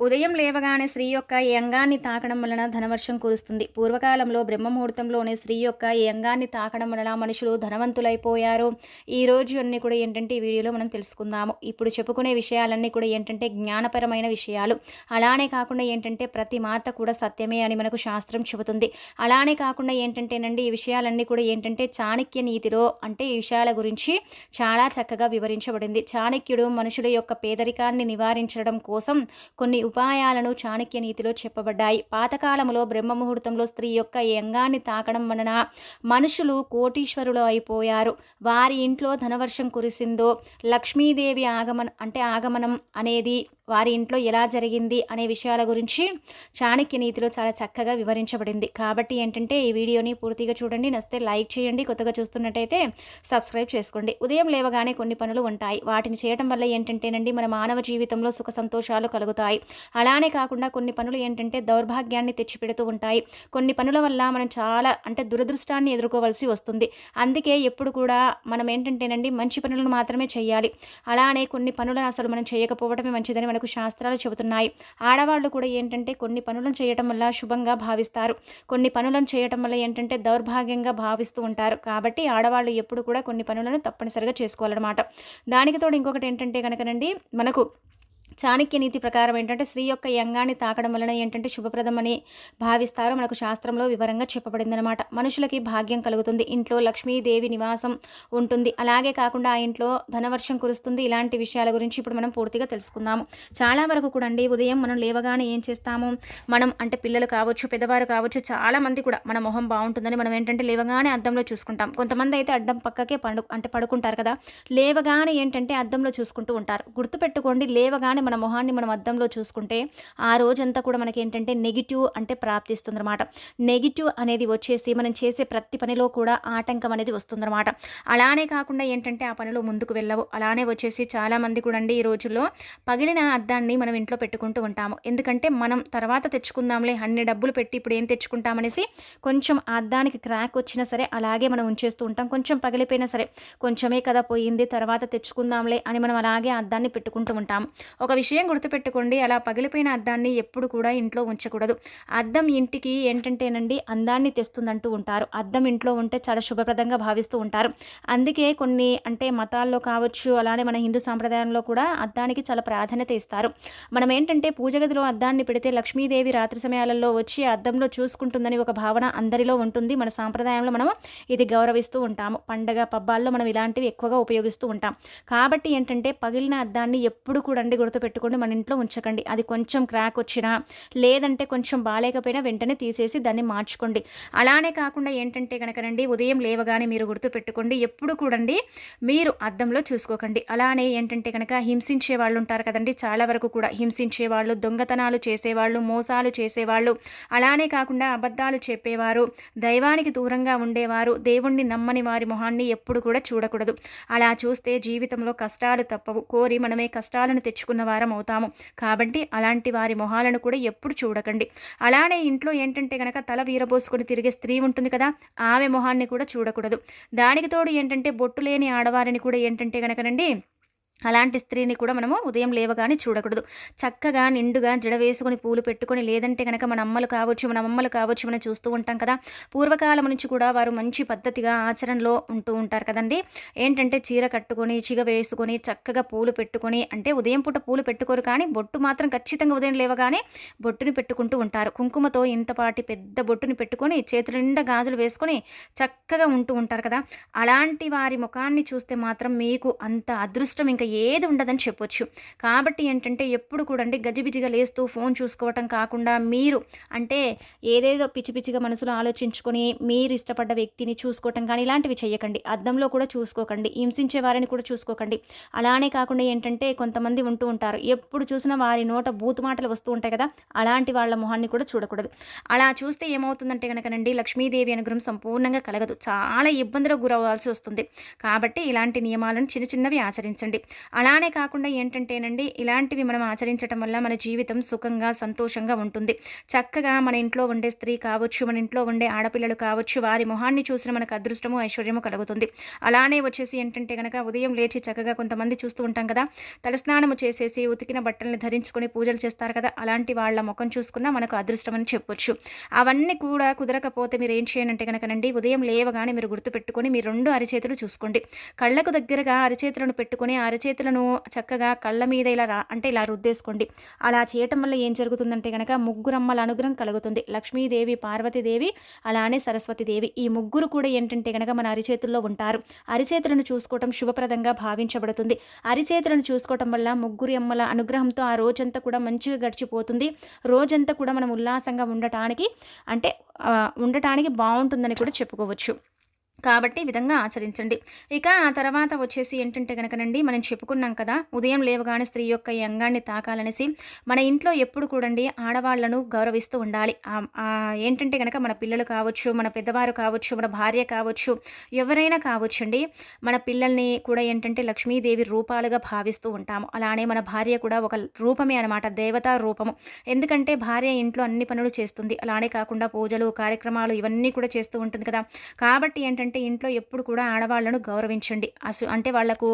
ఉదయం లేవగానే స్త్రీ యొక్క ఈ అంగాన్ని తాకడం వలన ధనవర్షం కురుస్తుంది. పూర్వకాలంలో బ్రహ్మముహూర్తంలోనే స్త్రీ యొక్క ఈ అంగాన్ని తాకడం వలన మనుషులు ధనవంతులైపోయారు. ఈ రోజు అన్నీ కూడా ఏంటంటే ఈ వీడియోలో మనం తెలుసుకుందాము. ఇప్పుడు చెప్పుకునే విషయాలన్నీ కూడా ఏంటంటే జ్ఞానపరమైన విషయాలు. అలానే కాకుండా ఏంటంటే ప్రతి మాట కూడా సత్యమే అని మనకు శాస్త్రం చెబుతుంది. అలానే కాకుండా ఏంటంటేనండి ఈ విషయాలన్నీ కూడా ఏంటంటే చాణక్య నీతిలో అంటే ఈ విషయాల గురించి చాలా చక్కగా వివరించబడింది. చాణక్యుడు మనుషుల యొక్క పేదరికాన్ని నివారించడం కోసం కొన్ని ఉపాయాలను చాణక్య నీతిలో చెప్పబడ్డాయి. పాతకాలంలో బ్రహ్మముహూర్తంలో స్త్రీ యొక్క యంగాన్ని అంగాన్ని తాకడం వలన మనుషులు కోటీశ్వరులు అయిపోయారు. వారి ఇంట్లో ధనవర్షం కురిసిందో లక్ష్మీదేవి ఆగమన అంటే ఆగమనం అనేది వారి ఇంట్లో ఎలా జరిగింది అనే విషయాల గురించి చాణక్య నీతిలో చాలా చక్కగా వివరించబడింది. కాబట్టి ఏంటంటే ఈ వీడియోని పూర్తిగా చూడండి నస్తే లైక్ చేయండి కొత్తగా చూస్తున్నట్టయితే సబ్స్క్రైబ్ చేసుకోండి. ఉదయం లేవగానే కొన్ని పనులు ఉంటాయి. వాటిని చేయడం వల్ల ఏంటంటేనండి మన మానవ జీవితంలో సుఖ సంతోషాలు కలుగుతాయి. అలానే కాకుండా కొన్ని పనులు ఏంటంటే దౌర్భాగ్యాన్ని తెచ్చిపెడుతూ ఉంటాయి. కొన్ని పనుల వల్ల మనం చాలా అంటే దురదృష్టాన్ని ఎదుర్కోవాల్సి వస్తుంది. అందుకే ఎప్పుడు కూడా మనం ఏంటంటేనండి మంచి పనులను మాత్రమే చేయాలి. అలానే కొన్ని పనులను అసలు మనం చేయకపోవడమే మంచిదని మనకు శాస్త్రాలు చెబుతున్నాయి. ఆడవాళ్ళు కూడా ఏంటంటే కొన్ని పనులను చేయటం వల్ల శుభంగా భావిస్తారు. కొన్ని పనులను చేయటం వల్ల ఏంటంటే దౌర్భాగ్యంగా భావిస్తూ ఉంటారు. కాబట్టి ఆడవాళ్ళు ఎప్పుడు కూడా కొన్ని పనులను తప్పనిసరిగా చేసుకోవాలన్నమాట. దానికి తోడు ఇంకొకటి ఏంటంటే కనుకనండి మనకు చాణక్య నీతి ప్రకారం ఏంటంటే స్త్రీ యొక్క యంగాన్ని తాకడం వలన ఏంటంటే శుభప్రదమని భావిస్తారు. మనకు శాస్త్రంలో వివరంగా చెప్పబడింది అనమాట మనుషులకి భాగ్యం కలుగుతుంది. ఇంట్లో లక్ష్మీదేవి నివాసం ఉంటుంది. అలాగే కాకుండా ఆ ఇంట్లో ధనవర్షం కురుస్తుంది. ఇలాంటి విషయాల గురించి ఇప్పుడు మనం పూర్తిగా తెలుసుకుందాము. చాలా వరకు కూడా అండి ఉదయం మనం లేవగానే ఏం చేస్తాము? మనం అంటే పిల్లలు కావచ్చు పెద్దవారు కావచ్చు చాలామంది కూడా మన మొహం బాగుంటుందని మనం ఏంటంటే లేవగానే అద్దంలో చూసుకుంటాం. కొంతమంది అయితే అడ్డం పక్కకే పండు అంటే పడుకుంటారు కదా. లేవగానే ఏంటంటే అద్దంలో చూసుకుంటూ ఉంటారు. గుర్తుపెట్టుకోండి లేవగానే మన మొహాన్ని మనం అద్దంలో చూసుకుంటే ఆ రోజంతా కూడా మనకి ఏంటంటే నెగిటివ్ అంటే ప్రాప్తిస్తుంది అనమాట నెగిటివ్ అనేది వచ్చేసి మనం చేసే ప్రతి పనిలో కూడా ఆటంకం అనేది వస్తుందన్నమాట. అలానే కాకుండా ఏంటంటే ఆ పనిలో ముందుకు వెళ్ళవు. అలానే వచ్చేసి చాలామంది కూడా అండి ఈ రోజుల్లో పగిలిన అద్దాన్ని మనం ఇంట్లో పెట్టుకుంటూ ఉంటాము. ఎందుకంటే మనం తర్వాత తెచ్చుకుందాంలే అన్ని డబ్బులు పెట్టి ఇప్పుడు ఏం తెచ్చుకుంటామనేసి కొంచెం అద్దానికి క్రాక్ వచ్చినా సరే అలాగే మనం ఉంచేస్తూ ఉంటాం. కొంచెం పగిలిపోయినా సరే కొంచెమే కదా పోయింది తర్వాత తెచ్చుకుందాంలే అని మనం అలాగే అద్దాన్ని పెట్టుకుంటూ ఉంటాం ఒక విషయం గుర్తుపెట్టుకోండి. అలా పగిలిపోయిన అద్దాన్ని ఎప్పుడు కూడా ఇంట్లో ఉంచకూడదు. అద్దం ఇంటికి ఏంటంటేనండి అందాన్ని తెస్తుందంటూ ఉంటారు. అద్దం ఇంట్లో ఉంటే చాలా శుభప్రదంగా భావిస్తూ ఉంటారు. అందుకే కొన్ని అంటే మతాల్లో కావచ్చు అలానే మన హిందూ సాంప్రదాయంలో కూడా అద్దానికి చాలా ప్రాధాన్యత ఇస్తారు. మనం ఏంటంటే పూజ గదిలో అద్దాన్ని పెడితే లక్ష్మీదేవి రాత్రి సమయాలలో వచ్చి అద్దంలో చూసుకుంటుందని ఒక భావన అందరిలో ఉంటుంది. మన సాంప్రదాయంలో మనం ఇది గౌరవిస్తూ ఉంటాము. పండగ పబ్బాల్లో మనం ఇలాంటివి ఎక్కువగా ఉపయోగిస్తూ ఉంటాం. కాబట్టి ఏంటంటే పగిలిన అద్దాన్ని ఎప్పుడు కూడా అండి గుర్తు పెట్టుకోండి మన ఇంట్లో ఉంచకండి. అది కొంచెం క్రాక్ వచ్చినా లేదంటే కొంచెం బాగాలేకపోయినా వెంటనే తీసేసి దాన్ని మార్చుకోండి. అలానే కాకుండా ఏంటంటే కనుకనండి ఉదయం లేవగానే మీరు గుర్తు పెట్టుకోండి ఎప్పుడు కూడండి మీరు అద్దంలో చూసుకోకండి. అలానే ఏంటంటే కనుక హింసించే వాళ్ళు ఉంటారు కదండి చాలా వరకు కూడా హింసించే వాళ్ళు దొంగతనాలు చేసేవాళ్ళు మోసాలు చేసేవాళ్ళు. అలానే కాకుండా అబద్ధాలు చెప్పేవారు దైవానికి దూరంగా ఉండేవారు దేవుణ్ణి నమ్మని వారి మొహాన్ని ఎప్పుడు కూడా చూడకూడదు. అలా చూస్తే జీవితంలో కష్టాలు తప్పవు. కోరి మనమే కష్టాలను తెచ్చుకున్నవారు వారం అవుతాము. కాబట్టి అలాంటి వారి మొహాలను కూడా ఎప్పుడు చూడకండి. అలానే ఇంట్లో ఏంటంటే కనుక తల వీరబోసుకొని తిరిగే స్త్రీ ఉంటుంది కదా ఆమె మొహాన్ని కూడా చూడకూడదు. దానికి తోడు ఏంటంటే బొట్టు లేని ఆడవారిని కూడా ఏంటంటే కనుకనండి అలాంటి స్త్రీని కూడా మనము ఉదయం లేవగానే చూడకూడదు. చక్కగా నిండుగా జడ వేసుకొని పూలు పెట్టుకొని లేదంటే కనుక మన అమ్మలు కావచ్చు మన అమ్మలు కావచ్చు మనం చూస్తూ ఉంటాం కదా. పూర్వకాలం నుంచి కూడా వారు మంచి పద్ధతిగా ఆచరణలో ఉంటూ ఉంటారు కదండి. ఏంటంటే చీర కట్టుకొని చిగ వేసుకొని చక్కగా పూలు పెట్టుకొని అంటే ఉదయం పూట పూలు పెట్టుకోరు కానీ బొట్టు మాత్రం ఖచ్చితంగా ఉదయం లేవగానే బొట్టుని పెట్టుకుంటూ ఉంటారు. కుంకుమతో ఇంతపాటి పెద్ద బొట్టుని పెట్టుకొని చేతుల నిండా గాజులు వేసుకొని చక్కగా ఉంటూ ఉంటారు కదా. అలాంటి వారి ముఖాన్ని చూస్తే మాత్రం మీకు అంత అదృష్టం ఇంకా ఏది ఉండదని చెప్పొచ్చు. కాబట్టి ఏంటంటే ఎప్పుడు కూడా అండి గజిబిజిగా లేస్తూ ఫోన్ చూసుకోవటం కాకుండా మీరు అంటే ఏదేదో పిచ్చి పిచ్చిగా మనసులో ఆలోచించుకొని మీరు ఇష్టపడ్డ వ్యక్తిని చూసుకోవటం కానీ ఇలాంటివి చేయకండి అద్దంలో కూడా చూసుకోకండి. హింసించే వారిని కూడా చూసుకోకండి. అలానే కాకుండా ఏంటంటే కొంతమంది ఉంటూ ఉంటారు. ఎప్పుడు చూసినా వారి నోట బూతు మాటలు వస్తూ ఉంటాయి కదా అలాంటి వాళ్ళ మొహాన్ని కూడా చూడకూడదు. అలా చూస్తే ఏమవుతుందంటే కనుకనండి లక్ష్మీదేవి అనుగ్రహం సంపూర్ణంగా కలగదు. చాలా ఇబ్బందులకు గురవ్వాల్సి వస్తుంది. కాబట్టి ఇలాంటి నియమాలను చిన్న చిన్నవి ఆచరించండి. అలానే కాకుండా ఏంటంటేనండి ఇలాంటివి మనం ఆచరించడం వల్ల మన జీవితం సుఖంగా సంతోషంగా ఉంటుంది. చక్కగా మన ఇంట్లో ఉండే స్త్రీ కావచ్చు మన ఇంట్లో ఉండే ఆడపిల్లలు కావచ్చు వారి మొహాన్ని చూసిన మనకు అదృష్టము ఐశ్వర్యము కలుగుతుంది. అలానే వచ్చేసి ఏంటంటే కనుక ఉదయం లేచి చక్కగా కొంతమంది చూస్తూ ఉంటాం కదా తలస్నానము చేసేసి ఉతికిన బట్టల్ని ధరించుకొని పూజలు చేస్తారు కదా అలాంటి వాళ్ళ ముఖం చూసుకున్నా మనకు అదృష్టం అని చెప్పొచ్చు. అవన్నీ కూడా కుదరకపోతే మీరు ఏం చేయనంటే కనుకనండి ఉదయం లేవగానే మీరు గుర్తుపెట్టుకొని మీ రెండు అరిచేతులు చూసుకోండి. కళ్ళకు దగ్గరగా అరిచేతులను పెట్టుకొని చేతులను చక్కగా కళ్ళ మీద ఇలా రా అంటే ఇలా రుద్దేసుకోండి. అలా చేయటం వల్ల ఏం జరుగుతుందంటే కనుక ముగ్గురమ్మల అనుగ్రహం కలుగుతుంది. లక్ష్మీదేవి పార్వతీదేవి అలానే సరస్వతీదేవి. ఈ ముగ్గురు కూడా ఏంటంటే కనుక మన అరిచేతుల్లో ఉంటారు. అరిచేతులను చూసుకోవటం శుభప్రదంగా భావించబడుతుంది. అరిచేతులను చూసుకోవటం వల్ల ముగ్గురు అమ్మల అనుగ్రహంతో ఆ రోజంతా కూడా మంచిగా గడిచిపోతుంది. రోజంతా కూడా మనం ఉల్లాసంగా ఉండటానికి అంటే ఉండటానికి బాగుంటుందని కూడా చెప్పుకోవచ్చు. కాబట్టి ఈ విధంగా ఆచరించండి. ఇక ఆ తర్వాత వచ్చేసి ఏంటంటే కనుకనండి మనం చెప్పుకున్నాం కదా ఉదయం లేవగానే స్త్రీ యొక్క ఈ అంగాన్ని తాకాలనేసి మన ఇంట్లో ఎప్పుడు కూడండి ఆడవాళ్ళను గౌరవిస్తూ ఉండాలి. ఏంటంటే కనుక మన పిల్లలు కావచ్చు మన పెద్దవారు కావచ్చు మన భార్య కావచ్చు ఎవరైనా కావచ్చండి మన పిల్లల్ని కూడా ఏంటంటే లక్ష్మీదేవి రూపాలుగా భావిస్తూ ఉంటాము. అలానే మన భార్య కూడా ఒక రూపమే అనమాట దేవతా రూపము. ఎందుకంటే భార్య ఇంట్లో అన్ని పనులు చేస్తుంది. అలానే కాకుండా పూజలు కార్యక్రమాలు ఇవన్నీ కూడా చేస్తూ ఉంటుంది కదా. కాబట్టి ఏంటంటే ఏంటంటే ఇంట్లో ఎప్పుడు కూడా ఆడవాళ్ళను గౌరవించండి. అసు అంటే వాళ్ళకు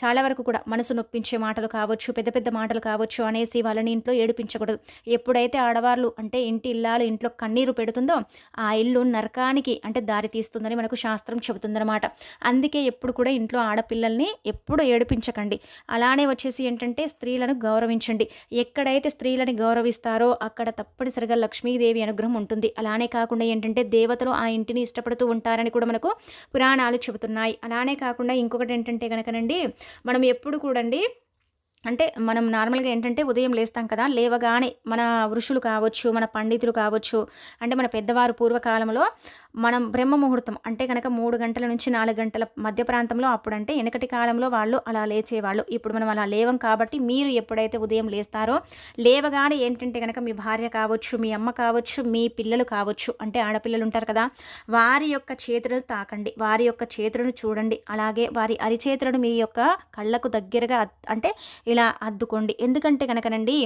చాలా వరకు కూడా మనసు నొప్పించే మాటలు కావచ్చు పెద్ద పెద్ద మాటలు కావచ్చు అనేసి వాళ్ళని ఇంట్లో ఏడిపించకూడదు. ఎప్పుడైతే ఆడవాళ్ళు అంటే ఇంటి ఇల్లాలు ఇంట్లో కన్నీరు పెడుతుందో ఆ ఇల్లు నరకానికి అంటే దారి తీస్తుందని మనకు శాస్త్రం చెబుతుందనమాట అందుకే ఎప్పుడు కూడా ఇంట్లో ఆడపిల్లల్ని ఎప్పుడు ఏడిపించకండి. అలానే వచ్చేసి ఏంటంటే స్త్రీలను గౌరవించండి. ఎక్కడైతే స్త్రీలని గౌరవిస్తారో అక్కడ తప్పనిసరిగా లక్ష్మీదేవి అనుగ్రహం ఉంటుంది. అలానే కాకుండా ఏంటంటే దేవతలు ఆ ఇంటిని ఇష్టపడుతూ ఉంటారని కూడా మనకు పురాణాలు చెబుతున్నాయి. అలానే కాకుండా ఇంకొకటి ఏంటంటే కనుకనండి మనం ఎప్పుడు కూడండి అంటే మనం నార్మల్గా ఏంటంటే ఉదయం లేస్తాం కదా లేవగానే మన ఋషులు కావచ్చు మన పండితులు కావచ్చు అంటే మన పెద్దవారు పూర్వకాలంలో మనం బ్రహ్మ ముహూర్తం అంటే కనుక మూడు గంటల నుంచి నాలుగు గంటల మధ్య ప్రాంతంలో అప్పుడంటే వెనకటి కాలంలో వాళ్ళు అలా లేచేవాళ్ళు. ఇప్పుడు మనం అలా లేవం కాబట్టి మీరు ఎప్పుడైతే ఉదయం లేస్తారో లేవగానే ఏంటంటే కనుక మీ భార్య కావచ్చు మీ అమ్మ కావచ్చు మీ పిల్లలు కావచ్చు అంటే ఆడపిల్లలు ఉంటారు కదా వారి యొక్క చేతులను తాకండి. వారి యొక్క చేతులను చూడండి. అలాగే వారి అరిచేతులను మీ యొక్క కళ్ళకు దగ్గరగా అంటే ఇలా అద్దుకోండి. ఎందుకంటే కనుకనండి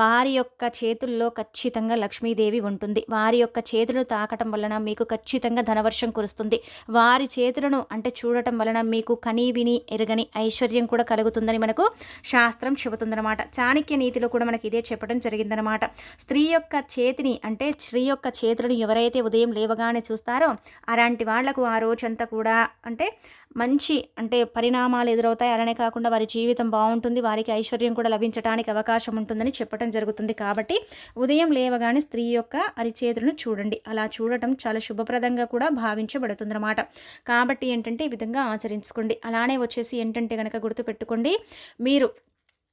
వారి యొక్క చేతుల్లో ఖచ్చితంగా లక్ష్మీదేవి ఉంటుంది. వారి యొక్క చేతులు తాకటం వలన మీకు ఖచ్చితంగా ధనవర్షం కురుస్తుంది. వారి చేతులను అంటే చూడటం వలన మీకు కనీ విని ఎరగని ఐశ్వర్యం కూడా కలుగుతుందని మనకు శాస్త్రం చెబుతుందన్నమాట. చాణక్య నీతిలో కూడా మనకి ఇదే చెప్పడం జరిగిందనమాట స్త్రీ యొక్క చేతిని అంటే స్త్రీ యొక్క చేతులను ఎవరైతే ఉదయం లేవగానే చూస్తారో అలాంటి వాళ్ళకు ఆ రోజంతా కూడా అంటే మంచి అంటే పరిణామాలు ఎదురవుతాయి. అలానే కాకుండా వారి జీవితం బాగుంటుంది. వారికి ఐశ్వర్యం కూడా లభించడానికి అవకాశం ఉంటుందని చెప్పడం జరుగుతుంది కాబట్టి ఉదయం లేవగానే స్త్రీ యొక్క అరిచేతులను చూడండి. అలా చూడటం చాలా శుభప్రదంగా కూడా భావించబడుతుంది అన్నమాట కాబట్టి ఏంటంటే ఈ విధంగా ఆచరించుకోండి. అలానే వచ్చేసి ఏంటంటే కనుక గుర్తుపెట్టుకోండి. మీరు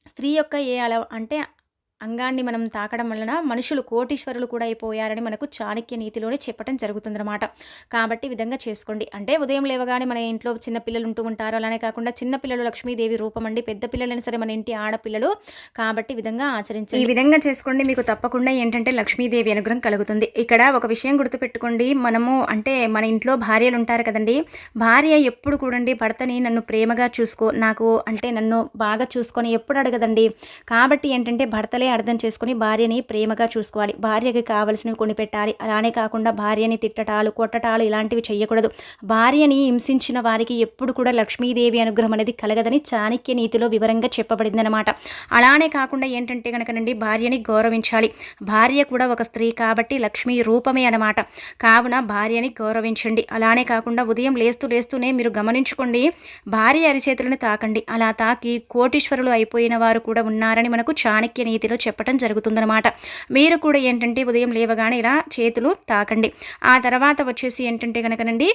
స్త్రీ యొక్క ఏ అల అంటే అంగాన్ని మనం తాకడం వలన మనుషులు కోటీశ్వరులు కూడా అయిపోయారని మనకు చాణక్య నీతిలోనే చెప్పడం జరుగుతుందన్నమాట. కాబట్టి విధంగా చేసుకోండి. అంటే ఉదయం లేవగానే మన ఇంట్లో చిన్న పిల్లలు ఉంటూ ఉంటారు. అలానే కాకుండా చిన్న పిల్లలు లక్ష్మీదేవి రూపం అండి. పెద్ద పిల్లలైనా సరే మన ఇంటి ఆడపిల్లలు కాబట్టి విధంగా ఆచరించండి. ఈ విధంగా చేసుకోండి. మీకు తప్పకుండా ఏంటంటే లక్ష్మీదేవి అనుగ్రహం కలుగుతుంది. ఇక్కడ ఒక విషయం గుర్తుపెట్టుకోండి. మనము అంటే మన ఇంట్లో భార్యలు ఉంటారు కదండి. భార్య ఎప్పుడు కూడండి భర్తని నన్ను ప్రేమగా చూసుకో నాకు అంటే నన్ను బాగా చూసుకొని ఎప్పుడు అడగదండి. కాబట్టి ఏంటంటే భర్తలే ముందే అర్థం చేసుకుని భార్యని ప్రేమగా చూసుకోవాలి. భార్యకి కావలసినవి కొనిపెట్టాలి. అలానే కాకుండా భార్యని తిట్టటాలు కొట్టటాలు ఇలాంటివి చేయకూడదు భార్యని హింసించిన వారికి ఎప్పుడు కూడా లక్ష్మీదేవి అనుగ్రహం అనేది కలగదని చాణక్య నీతిలో వివరంగా చెప్పబడిందనమాట అలానే కాకుండా ఏంటంటే కనుకనండి భార్యని గౌరవించాలి. భార్య కూడా ఒక స్త్రీ కాబట్టి లక్ష్మీ రూపమే అనమాట కావున భార్యని గౌరవించండి. అలానే కాకుండా ఉదయం లేస్తూ లేస్తూనే మీరు గమనించుకోండి భార్య అరిచేతులను తాకండి. అలా తాకి కోటీశ్వరులు అయిపోయిన వారు కూడా ఉన్నారని మనకు చాణక్య నీతిలో చెప్పడం జరుగుతుందనమాట మీరు కూడా ఏంటంటే ఉదయం లేవగానే ఇలా చేతులు తాకండి. ఆ తర్వాత వచ్చేసి ఏంటంటే కనుకనండి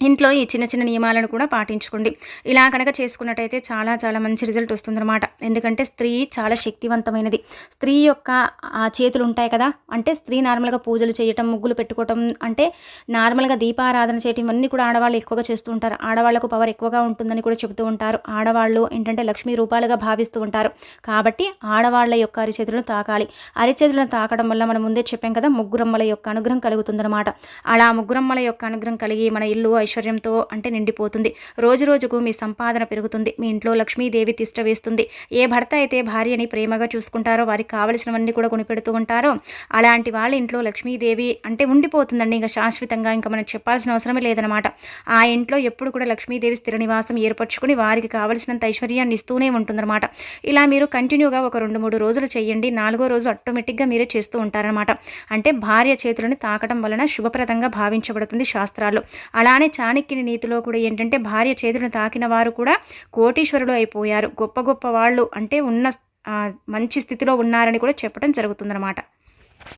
ఇంట్లో ఈ చిన్న చిన్న నియమాలను కూడా పాటించుకోండి. ఇలా కనుక చేసుకున్నట్టయితే చాలా చాలా మంచి రిజల్ట్ వస్తుందన్నమాట. ఎందుకంటే స్త్రీ చాలా శక్తివంతమైనది. స్త్రీ యొక్క ఆ చేతులు ఉంటాయి కదా. అంటే స్త్రీ నార్మల్గా పూజలు చేయటం ముగ్గులు పెట్టుకోవటం అంటే నార్మల్గా దీపారాధన చేయటం ఇవన్నీ కూడా ఆడవాళ్ళు ఎక్కువగా చేస్తూ ఉంటారు. ఆడవాళ్ళకు పవర్ ఎక్కువగా ఉంటుందని కూడా చెబుతూ ఉంటారు. ఆడవాళ్ళు ఏంటంటే లక్ష్మీ రూపాలుగా భావిస్తూ ఉంటారు. కాబట్టి ఆడవాళ్ళ యొక్క అరిచేతులను తాకాలి. అరిచేతులను తాకడం వల్ల మనం ముందే చెప్పాం కదా ముగ్గురమ్మల యొక్క అనుగ్రహం కలుగుతుందన్నమాట. అలా ముగ్గురమ్మల యొక్క అనుగ్రహం కలిగి మన ఇల్లు ఐశ్వర్యంతో అంటే నిండిపోతుంది. రోజు రోజుకు మీ సంపాదన పెరుగుతుంది. మీ ఇంట్లో లక్ష్మీదేవి తిష్ట వేస్తుంది. ఏ భర్త అయితే భార్యని ప్రేమగా చూసుకుంటారో వారికి కావలసినవన్నీ కూడా కొనిపెడుతూ ఉంటారో అలాంటి వాళ్ళ ఇంట్లో లక్ష్మీదేవి అంటే ఉండిపోతుందండి. ఇంకా శాశ్వతంగా ఇంకా మనం చెప్పాల్సిన అవసరమే లేదనమాట ఆ ఇంట్లో ఎప్పుడు కూడా లక్ష్మీదేవి స్థిర నివాసం ఏర్పరచుకుని వారికి కావలసినంత ఐశ్వర్యాన్ని ఇస్తూనే ఉంటుందన్నమాట. ఇలా మీరు కంటిన్యూగా ఒక రెండు మూడు రోజులు చేయండి. నాలుగో రోజు ఆటోమేటిక్గా మీరే చేస్తూ ఉంటారనమాట అంటే భార్య చేతులను తాకడం వలన శుభప్రదంగా భావించబడుతుంది శాస్త్రాలు అలానే చాణక్యుని నీతిలో కూడా ఏంటంటే భార్య చేతులను తాకిన వారు కూడా కోటీశ్వరులు అయిపోయారు. గొప్ప గొప్ప వాళ్ళు అంటే ఉన్న మంచి స్థితిలో ఉన్నారని కూడా చెప్పడం జరుగుతుందన్నమాట.